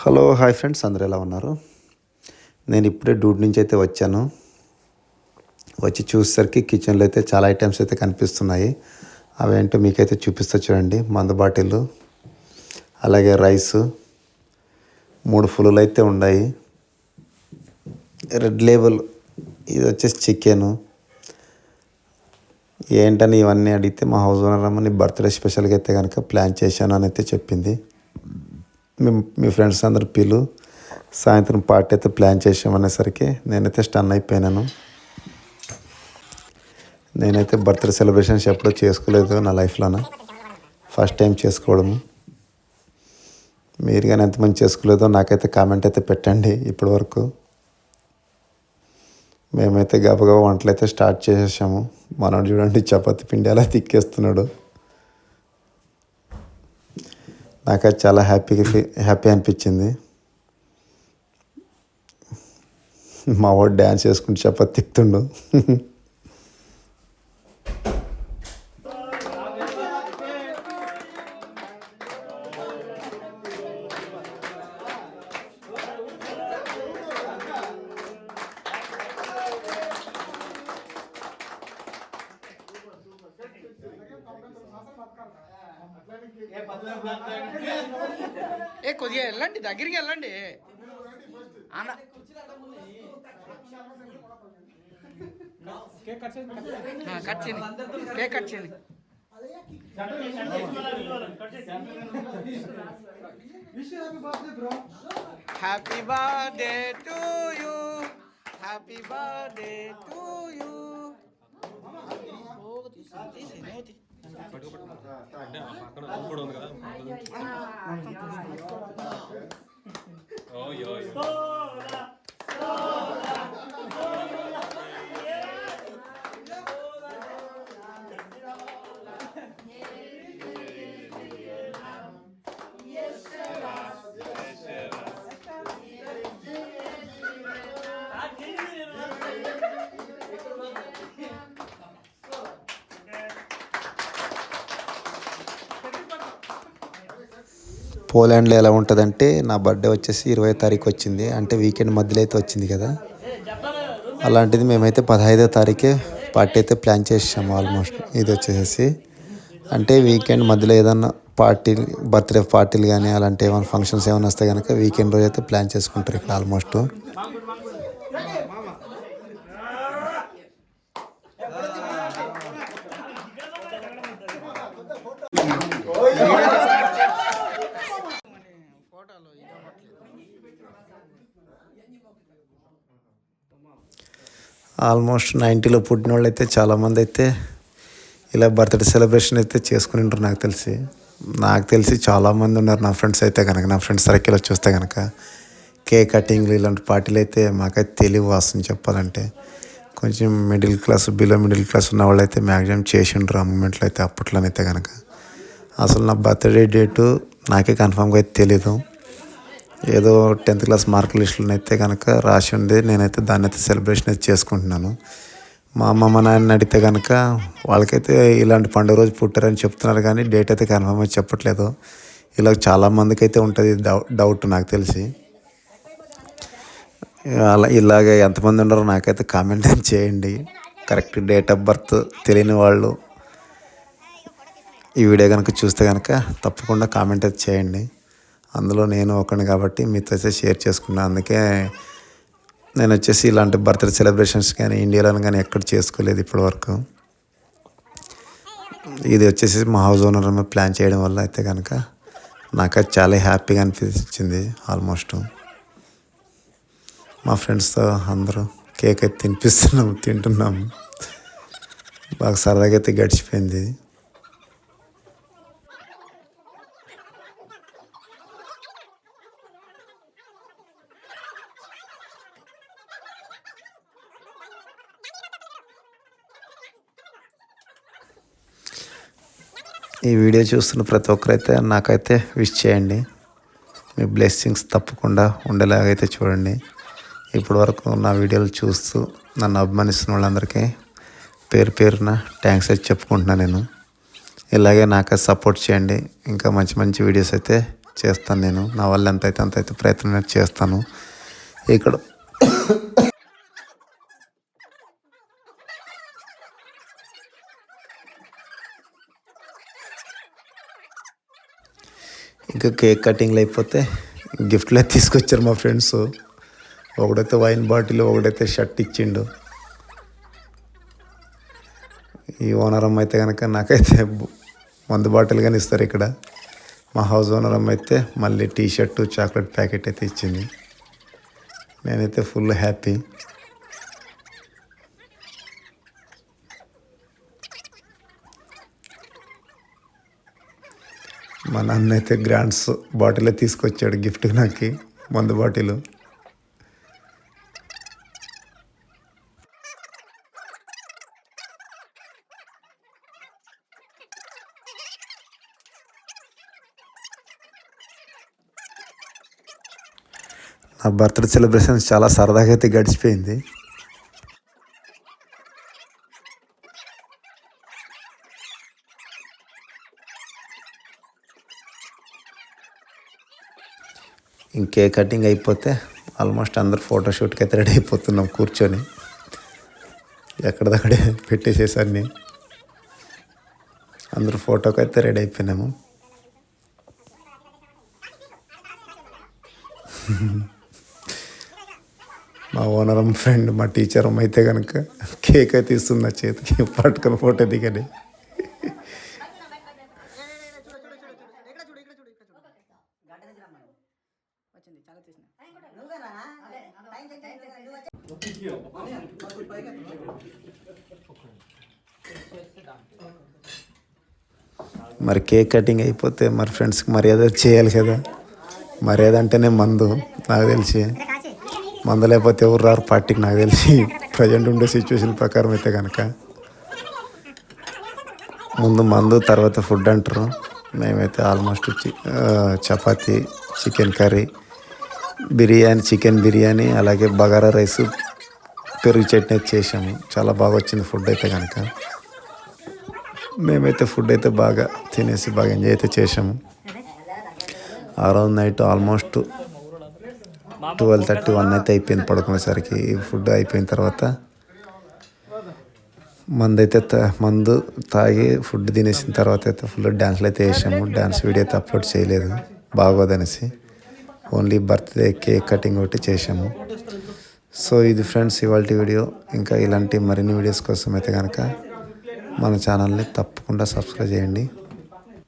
Hello hi friends అందరు ఎలా ఉన్నారు? నేను ఇప్పుడే డ్యూటీ నుంచి అయితే వచ్చాను. వచ్చి చూసేసరికి కిచెన్లో అయితే చాలా ఐటమ్స్ అయితే కనిపిస్తున్నాయి. అవేంటో మీకైతే చూపిస్తా చూడండి. మందు బాటిల్ అలాగే రైస్ మూడు ఫుల్లు అయితే ఉన్నాయి. రెడ్ లేబుల్ ఇది వచ్చేసి చికెను. ఏంటని ఇవన్నీ అడిగితే మా హౌస్ ఓనర్ అమ్మ నీ బర్త్డే స్పెషల్గా అయితే కనుక ప్లాన్ చేశాను అని అయితే చెప్పింది. మేము మీ ఫ్రెండ్స్ అందరు పిలు. సాయంత్రం పార్టీ అయితే ప్లాన్ చేసామనేసరికి నేనైతే స్టన్ అయిపోయినాను. నేనైతే బర్త్డే సెలబ్రేషన్స్ ఎప్పుడూ చేసుకోలేదు నా లైఫ్లోన ఫస్ట్ టైం చేసుకోవడము. మీరు కానీ ఎంతమంది చేసుకోలేదో నాకైతే కామెంట్ అయితే పెట్టండి ఇప్పటి వరకు మేమైతే గబగబా వంటలు అయితే స్టార్ట్ చేసేసాము. మనోడు చూడండి చపాతి పిండి అలా తిక్కేస్తున్నాడు. నాకు అది చాలా హ్యాపీగా ఫీ హ్యాపీ అనిపించింది. మా వాడు డ్యాన్స్ చేసుకుంటూ చపాతి తిప్పుతుండు. ఏ కొద్దిగా వెళ్ళండి దగ్గరికి వెళ్ళండి. అన్న. కట్ చేయండి కేక్ కట్ చేయండి. Happy birthday to you happy birthday to you అక్కడ ఉంది కదా పోలాండ్లో ఎలా ఉంటుందంటే నా బర్త్డే వచ్చేసి ఇరవై తారీఖు వచ్చింది. అంటే వీకెండ్ మధ్యలో అయితే వచ్చింది కదా. అలాంటిది మేమైతే పదహైదో తారీఖే పార్టీ అయితే ప్లాన్ చేసాము ఆల్మోస్ట్. ఇది వచ్చేసి అంటే వీకెండ్ మధ్యలో ఏదన్నా పార్టీ బర్త్డే పార్టీలు కానీ అలాంటి ఏమైనా ఫంక్షన్స్ ఏమైనా వస్తే కనుక వీకెండ్ రోజు అయితే ప్లాన్ చేసుకుంటారు ఇక్కడ ఆల్మోస్ట్. ఫోటోలు ఆల్మోస్ట్ నైంటీలో పుట్టిన వాళ్ళు అయితే చాలామంది అయితే ఇలా బర్త్డే సెలబ్రేషన్ అయితే చేసుకుని ఉంటారు నాకు తెలిసి. నాకు తెలిసి చాలామంది ఉన్నారు నా ఫ్రెండ్స్ అయితే కనుక నా ఫ్రెండ్స్ సర్కిల్ చూస్తే కనుక కేక్ కటింగ్లు ఇలాంటి పార్టీలు అయితే మాకైతే తెలివి వస్తుంది చెప్పాలంటే. కొంచెం middle class below middle class ఉన్న వాళ్ళు అయితే మ్యాక్సిమం చేసి ఉండరు ఆ మూమెంట్లో అయితే అప్పట్లోనైతే కనుక అసలు నా బర్త్డే డేటు నాకే కన్ఫామ్గా అయితే తెలీదు. ఏదో టెన్త్ క్లాస్ మార్క్ లిస్టులను అయితే కనుక రాసి ఉంది నేనైతే దాన్ని అయితే సెలబ్రేషన్ అయితే చేసుకుంటున్నాను. మా అమ్మ మా అడిగితే కనుక వాళ్ళకైతే ఇలాంటి పండుగ రోజు పుట్టారని చెప్తున్నారు కానీ డేట్ అయితే కన్ఫర్మ్ అయితే చెప్పట్లేదు. ఇలా చాలామందికి అయితే ఉంటుంది డౌ డౌట్ నాకు తెలిసి. అలా ఇలాగ ఎంతమంది ఉన్నారో నాకైతే కామెంట్ చేయండి. కరెక్ట్ డేట్ ఆఫ్ బర్త్ తెలియని వాళ్ళు ఈ వీడియో కనుక చూస్తే కనుక తప్పకుండా కామెంట్ అయితే చేయండి. అందులో నేను ఒకని కాబట్టి మీతో అయితే షేర్ చేసుకున్నాను అందుకే నేను వచ్చేసి ఇలాంటి బర్త్డే సెలబ్రేషన్స్ కానీ ఇండియాలో కానీ ఎక్కడ చేసుకోలేదు ఇప్పటివరకు. ఇది వచ్చేసి మా హౌస్ ఓనర్ ప్లాన్ చేయడం వల్ల అయితే కనుక నాకు అది చాలా హ్యాపీగా అనిపించింది ఆల్మోస్ట్. మా ఫ్రెండ్స్తో అందరూ కేక్ అయితే తినిపిస్తున్నాం తింటున్నాము బాగా సరదాగా అయితే గడిచిపోయింది. ఈ వీడియో చూస్తున్న ప్రతి ఒక్కరైతే నాకైతే విష్ చేయండి. మీ బ్లెస్సింగ్స్ తప్పకుండా ఉండేలాగైతే చూడండి. ఇప్పటి వరకు నా వీడియోలు చూస్తూ నన్ను అభిమానిస్తున్న వాళ్ళందరికీ పేరు పేరున థ్యాంక్స్ అయితే చెప్పుకుంటున్నాను నేను. ఇలాగే నాకు సపోర్ట్ చేయండి. ఇంకా మంచి మంచి వీడియోస్ అయితే చేస్తాను నేను. నా వల్ల ఎంత అయితే అంత అయితే ప్రయత్నం అనేది చేస్తాను. ఇక్కడ ఇంకా కేక్ కటింగ్లు అయిపోతే గిఫ్ట్లు అయితే తీసుకొచ్చారు మా ఫ్రెండ్స్. ఒకడైతే వైన్ బాటిల్ ఒకడైతే షర్ట్ ఇచ్చిండు. ఈ ఓనర్ అమ్మ అయితే కనుక నాకైతే మందు బాటిల్ కానీ ఇస్తారు ఇక్కడ. మా హౌస్ ఓనర్ అమ్మ అయితే మళ్ళీ టీ షర్టు చాక్లెట్ ప్యాకెట్ అయితే ఇచ్చింది. నేనైతే ఫుల్ హ్యాపీ. మా నాన్న అయితే గ్రాండ్స్ బాటిలే తీసుకొచ్చాడు గిఫ్ట్ నాకు. మందు బాటిల్. నా బర్త్డే సెలబ్రేషన్స్ చాలా సరదాగా అయితే గడిచిపోయింది. ఇంకే కటింగ్ అయిపోతే ఆల్మోస్ట్ అందరు ఫోటోషూట్కి అయితే రెడీ అయిపోతున్నాం కూర్చొని. ఎక్కడిదక్కడే పెట్టేసేసాన్ని అందరూ ఫోటోకి అయితే రెడీ అయిపోయినాము. మా ఓనర్ అమ్మ ఫ్రెండ్ మా టీచర్ అమ్మ అయితే కనుక కేక్ అయితే ఇస్తుంది నా చేతికి పట్టుకుని ఫోటో దిగని వచ్చింది చాలా చేసిన. మరి కేక్ కటింగ్ అయిపోతే మరి ఫ్రెండ్స్కి మర్యాద చేయాలి కదా. మర్యాద అంటేనే మందు నాకు తెలిసి. మందు లేకపోతే ఎవరు రారు పార్టీకి నాకు తెలిసి. ప్రజెంట్ ఉండే సిచ్యువేషన్ ప్రకారం అయితే కనుక ముందు మందు తర్వాత ఫుడ్ అంటారు. మేమైతే almost chapati chicken curry biryani chicken biryani అలాగే బగారా రైస్ పెరుగు చట్నీ అయితే చేసాము చాలా బాగా వచ్చింది ఫుడ్ అయితే కనుక. మేమైతే ఫుడ్ అయితే బాగా తినేసి బాగా ఎంజాయ్ అయితే చేసాము ఆ రోజు night almost twelve thirty one అయితే అయిపోయింది పడుకునేసరికి. ఫుడ్ అయిపోయిన తర్వాత మందు అయితే తా- మందు తాగి ఫుడ్ తినేసిన తర్వాత అయితే ఫుల్ డ్యాన్స్లు అయితే వేసాము డ్యాన్స్ వీడియో అయితే అప్లోడ్ చేయలేదు. బాగోదనేసి. ఓన్లీ బర్త్డే కేక్ కటింగ్ ఒకటి చేసాము సో ఇది ఫ్రెండ్స్ ఇవాళ వీడియో. ఇంకా ఇలాంటి మరిన్ని వీడియోస్ కోసం అయితే కనుక మన ఛానల్ని తప్పకుండా సబ్స్క్రైబ్ చేయండి.